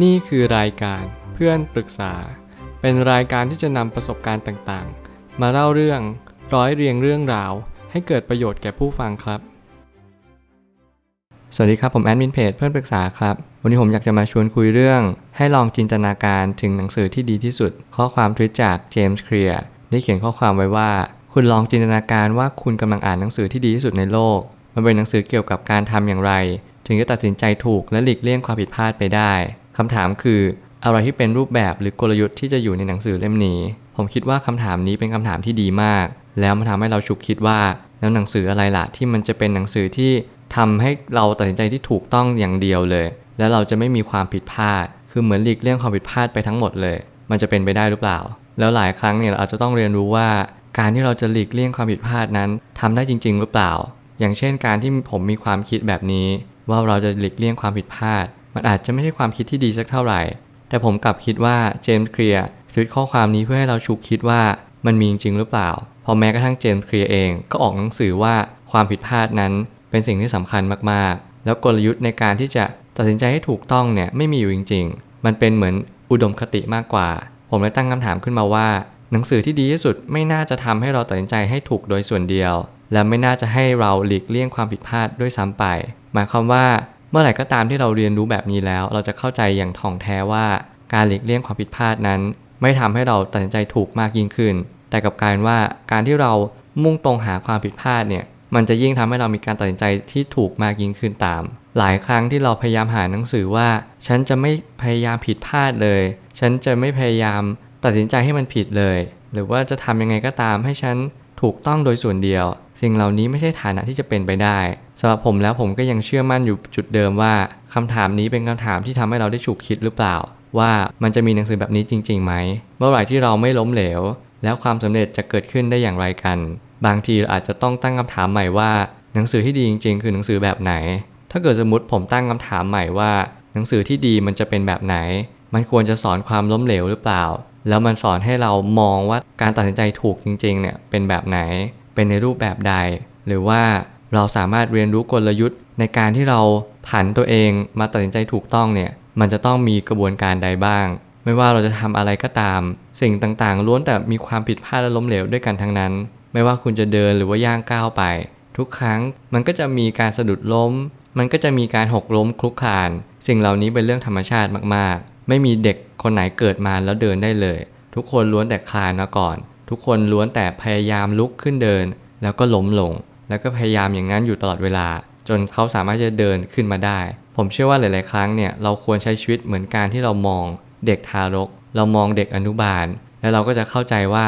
นี่คือรายการเพื่อนปรึกษา เป็นรายการที่จะนำประสบการณ์ต่างๆ มาเล่าเรื่องร้อยเรียงเรื่องราว ให้เกิดประโยชน์แก่ผู้ฟังครับ สวัสดีครับ ผมแอดมินเพจเพื่อนปรึกษาครับ วันนี้ผมอยากจะมาชวนคุยเรื่อง ให้ลองจินตนาการถึงหนังสือที่ดีที่สุด ข้อความทวิตจากเจมส์เคลียร์ได้เขียนข้อความไว้ว่า คุณลองจินตนาการว่าคุณกำลังอ่านหนังสือที่ดีที่สุดในโลก มันเป็นหนังสือเกี่ยวกับการทำอย่างไร ถึงจะตัดสินใจถูกและหลีกเลี่ยงความผิดพลาดไปได้ คำถามคืออะไรที่เป็นรูปแบบหรือกลยุทธ์ที่จะอยู่ในหนังสือเล่มนี้ ผมคิดว่าคำถามนี้เป็นคำถามที่ดีมาก แล้วมันทำให้เราฉุกคิดว่า แล้วหนังสืออะไรล่ะที่มันจะเป็นหนังสือที่ทำให้เราตัดสินใจที่ถูกต้องอย่างเดียวเลย แล้วเราจะไม่มีความผิดพลาด คือเหมือนหลีกเลี่ยงความผิดพลาดไปทั้งหมดเลย มันจะเป็นไปได้หรือเปล่า แล้วหลายครั้งเนี่ยเราอาจจะต้องเรียนรู้ว่า การที่เราจะหลีกเลี่ยงความผิดพลาดนั้นทำได้จริง ๆ หรือเปล่า อย่างเช่นการที่ผมมีความคิดแบบนี้ ว่าเราจะหลีกเลี่ยงความผิดพลาด มันอาจจะไม่ใช่ความคิดที่ดีสักเท่าไหร่ แต่ผมกลับคิดว่าเจมส์เคลียร์ทวิตข้อความนี้เพื่อให้เราฉุกคิดว่ามันมีจริงหรือเปล่า พอแม้กระทั่งเจมส์เคลียร์เองก็ออกหนังสือว่าความผิดพลาดนั้นเป็นสิ่งที่สำคัญมากๆ แล้วกลยุทธ์ในการที่จะตัดสินใจให้ถูกต้องเนี่ยไม่มีอยู่จริง ๆ มันเป็นเหมือนอุดมคติมากกว่า ผมเลยตั้งคำถามขึ้นมาว่า หนังสือที่ดีที่สุดไม่น่าจะทำให้เราตัดสินใจให้ถูกโดยส่วนเดียว และไม่น่าจะให้เราหลีกเลี่ยงความผิดพลาดด้วยซ้ำไป หมายความว่า เมื่อไหร่ก็ตามที่เราเรียนรู้แบบนี้แล้ว เราจะเข้าใจอย่างถ่องแท้ว่าการหลีกเลี่ยงความผิดพลาดนั้น ไม่ทำให้เราตัดสินใจถูกมากยิ่งขึ้น แต่กับการว่าการที่เรามุ่งตรงหาความผิดพลาดเนี่ยมันจะยิ่งทำให้เรามีการตัดสินใจที่ถูกมากยิ่งขึ้นตาม หลายครั้งที่เราพยายามหาหนังสือว่า ฉันจะไม่พยายามผิดพลาดเลย ฉันจะไม่พยายามตัดสินใจให้มันผิดเลย หรือว่าจะทำยังไงก็ตามให้ฉันถูกต้องโดยส่วนเดียว สิ่งเหล่านี้ไม่ใช่ฐานะที่จะเป็นไปได้สำหรับผมแล้วผมก็ยังเชื่อมั่นอยู่จุดเดิมว่าคำถามนี้เป็นคำถามที่ทำให้เราได้ฉุกคิดหรือเปล่า ว่ามันจะมีหนังสือแบบนี้จริงๆไหมเมื่อไหร่ที่เราไม่ล้มเหลว แล้วความสำเร็จจะเกิดขึ้นได้อย่างไรกัน บางทีเราอาจจะต้องตั้งคำถามใหม่ว่าหนังสือที่ดีจริง ๆ คือหนังสือแบบไหน ถ้าเกิดสมมติผมตั้งคำถามใหม่ว่า หนังสือที่ดีมันจะเป็นแบบไหน มันควรจะสอนความล้มเหลวหรือเปล่า แล้วมันสอนให้เรามองว่าการตัดสินใจถูกจริงๆเนี่ยเป็นแบบไหน เป็นในรูปแบบใด หรือว่าเราสามารถเรียนรู้กลยุทธ์ ในการที่เราผันตัวเองมาตัดสินใจถูกต้องเนี่ยมันจะต้องมีกระบวนการใดบ้าง ไม่ว่าเราจะทำอะไรก็ตาม สิ่งต่างๆ ล้วนแต่มีความผิดพลาดและล้มเหลวด้วยกันทั้งนั้น ไม่ว่าคุณจะเดินหรือว่าย่างก้าวไป ทุกครั้งมันก็จะมีการสะดุดล้ม มันก็จะมีการหกล้มคลุกคลาน สิ่งเหล่านี้เป็นเรื่องธรรมชาติมากๆ ไม่มีเด็กคนไหนเกิดมาแล้วเดินได้เลย ทุกคนล้วนแต่คลานมาก่อน ทุกคนล้วนแต่พยายามลุกขึ้นเดิน แล้วก็ล้มลง แล้วก็พยายามอย่างนั้นอยู่ตลอดเวลา จนเขาสามารถจะเดินขึ้นมาได้ ผมเชื่อว่าหลาย ๆ ครั้งเนี่ยเราควรใช้ชีวิตเหมือนการที่เรามองเด็กทารก เรามองเด็กอนุบาล แล้วเราก็จะเข้าใจว่า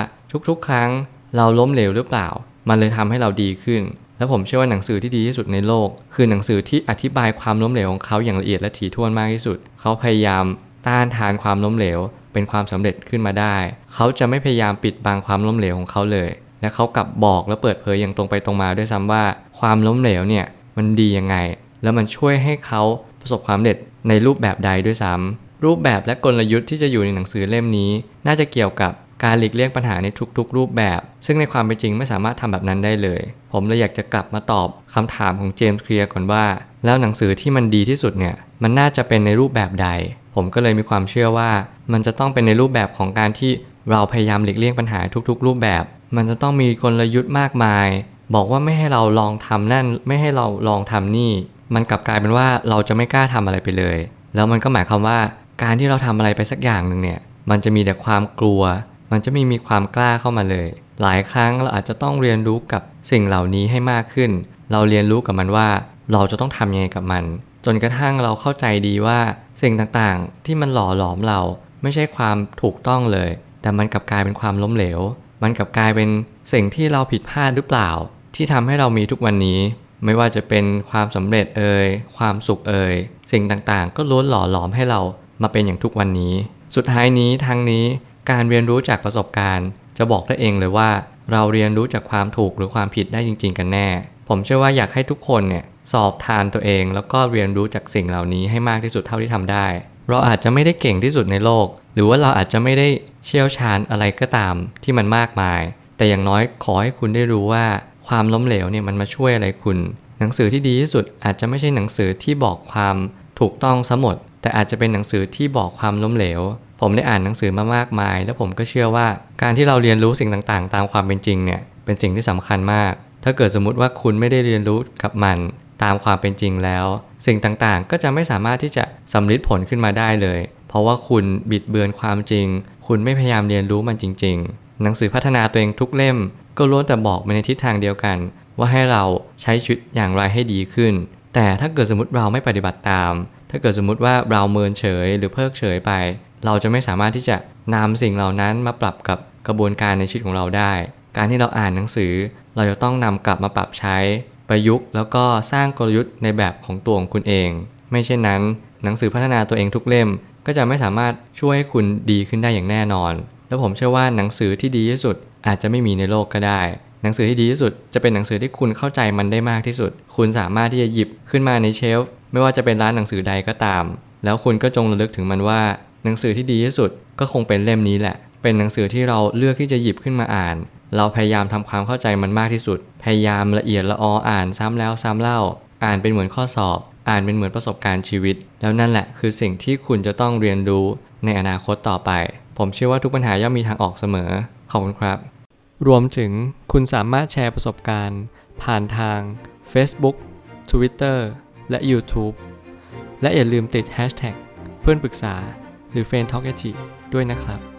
ทุก ๆ ครั้งเราล้มเหลวหรือเปล่า มันเลยทำให้เราดีขึ้น และผมเชื่อว่าหนังสือที่ดีที่สุดในโลก คือหนังสือที่อธิบายความล้มเหลวของเขาอย่างละเอียดและถี่ถ้วนมากที่สุด เขาพยายามต้านทานความล้มเหลว เป็นความสำเร็จขึ้นมาได้ เขาจะไม่พยายามปิดบังความล้มเหลวของเขาเลย และเขากลับบอกและเปิดเผยอย่างตรงไปตรงมาด้วยซ้ำว่า ความล้มเหลวเนี่ยมันดียังไง แล้วมันช่วยให้เขาประสบความสำเร็จในรูปแบบใดด้วยซ้ำรูปแบบและกลยุทธ์ที่จะอยู่ในหนังสือเล่มนี้ น่าจะเกี่ยวกับการหลีกเลี่ยงปัญหาในทุกๆ รูปแบบ ซึ่งในความเป็นจริงไม่สามารถทำแบบนั้นได้เลย ผมเลยอยากจะกลับมาตอบคำถามของเจมส์เคลียร์ก่อนว่า แล้วหนังสือที่มันดีที่สุดเนี่ยมันน่าจะเป็นในรูปแบบใด ผมก็เลยมีความเชื่อว่า มันจะต้องเป็นในรูปแบบของการที่เราพยายามหลีกเลี่ยงปัญหาทุกๆ รูปแบบ มันจะต้องมีกลยุทธ์มากมาย บอกว่าไม่ให้เราลองทำนั่น ไม่ให้เราลองทำนี่ มันกลับกลายเป็นว่าเราจะไม่กล้าทำอะไรไปเลย แล้วมันก็หมายความว่าการที่เราทำอะไรไปสักอย่างหนึ่งเนี่ย มันจะมีแต่ความกลัว มันจะไม่มีความกล้าเข้ามาเลย หลายครั้งเราอาจจะต้องเรียนรู้กับสิ่งเหล่านี้ให้มากขึ้น เราเรียนรู้กับมันว่า เราจะต้องทำยังไงกับมัน จนกระทั่งเราเข้าใจดีว่าสิ่งต่างๆ ที่มันหล่อหลอมเราไม่ใช่ความถูกต้องเลย แต่มันกลับกลายเป็นความล้มเหลว มันกลับกลายเป็นสิ่งที่เราผิดพลาดหรือเปล่า ที่ทำให้เรามีทุกวันนี้ ไม่ว่าจะเป็นความสำเร็จเอ่ยความสุขเอ่ยสิ่งต่างๆ ก็ล้วนหล่อหลอมให้เรามาเป็นอย่างทุกวันนี้ สุดท้ายนี้ทางนี้การเรียนรู้จากประสบการณ์ จะบอกได้เองเลยว่า เราเรียนรู้จากความถูกหรือความผิดได้จริง ๆ กันแน่ ผมเชื่อว่าอยากให้ทุกคนเนี่ยสอบทานตัวเอง แล้วก็เรียนรู้จากสิ่งเหล่านี้ให้มากที่สุดเท่าที่ทำได้ เราอาจจะไม่ได้เก่งที่สุดในโลก หรือว่าเราอาจจะไม่ได้เชี่ยวชาญอะไรก็ตามที่มันมากมาย แต่อย่างน้อยขอให้คุณได้รู้ว่าความล้มเหลวเนี่ยมันมาช่วยอะไรคุณ หนังสือที่ดีที่สุดอาจจะไม่ใช่หนังสือที่บอกความถูกต้องซะหมด แต่อาจจะเป็นหนังสือที่บอกความล้มเหลว ผมได้อ่านหนังสือมามากมาย แล้วผมก็เชื่อว่าการที่เราเรียนรู้สิ่งต่างๆ ตามความเป็นจริงเนี่ยเป็นสิ่งที่สำคัญมาก ถ้าเกิดสมมติว่าคุณไม่ได้เรียนรู้กับมันตามความเป็นจริงแล้ว สิ่งต่างๆ ก็จะไม่สามารถที่จะสำลิดผลขึ้นมาได้เลย เพราะว่าคุณบิดเบือนความจริง คุณไม่พยายามเรียนรู้มันจริง ๆ หนังสือพัฒนาตัวเองทุกเล่ม ก็ล้วนแต่บอกไปในทิศทางเดียวกัน ว่าให้เราใช้ชีวิตอย่างไรให้ดีขึ้น แต่ถ้าเกิดสมมติเราไม่ปฏิบัติตาม ถ้าเกิดสมมติว่าเราเมินเฉยหรือเพิกเฉยไป เราจะไม่สามารถที่จะนำสิ่งเหล่านั้นมาปรับกับกระบวนการในชีวิตของเราได้ การที่เราอ่านหนังสือ เราจะต้องนำกลับมาปรับใช้ประยุกต์ แล้วก็สร้างกลยุทธ์ในแบบของตัวของคุณเอง ไม่เช่นนั้น หนังสือพัฒนาตัวเองทุกเล่ม ก็จะไม่สามารถช่วยให้คุณดีขึ้นได้อย่างแน่นอน แล้วผมเชื่อว่าหนังสือที่ดีที่สุดอาจจะไม่มีในโลกก็ได้ หนังสือที่ดีที่สุดจะเป็นหนังสือที่คุณเข้าใจมันได้มากที่สุด คุณสามารถที่จะหยิบขึ้นมาในเชลฟ์ไม่ว่าจะเป็นร้านหนังสือใดก็ตาม แล้วคุณก็จงระลึกถึงมันว่า หนังสือที่ดีที่สุดก็คงเป็นเล่มนี้แหละ เป็นหนังสือที่เราเลือกที่จะหยิบขึ้นมาอ่าน เราพยายามทำความเข้าใจมันมากที่สุด พยายามละเอียดละอออ่านซ้ำแล้วซ้ำเล่า อ่านเป็นเหมือนข้อสอบ อ่านเป็นเหมือนประสบการณ์ชีวิต แล้วนั่นแหละคือสิ่งที่คุณจะต้องเรียนรู้ในอนาคตต่อไป ผมเชื่อว่าทุกปัญหาย่อมมีทางออกเสมอ ขอบคุณครับ รวมถึงคุณสามารถแชร์ประสบการณ์ ผ่านทาง Facebook Twitter และ YouTube และอย่าลืมติด Hashtag เพื่อนปรึกษาหรือ f r ร e n d t a l k ด้วยนะครับ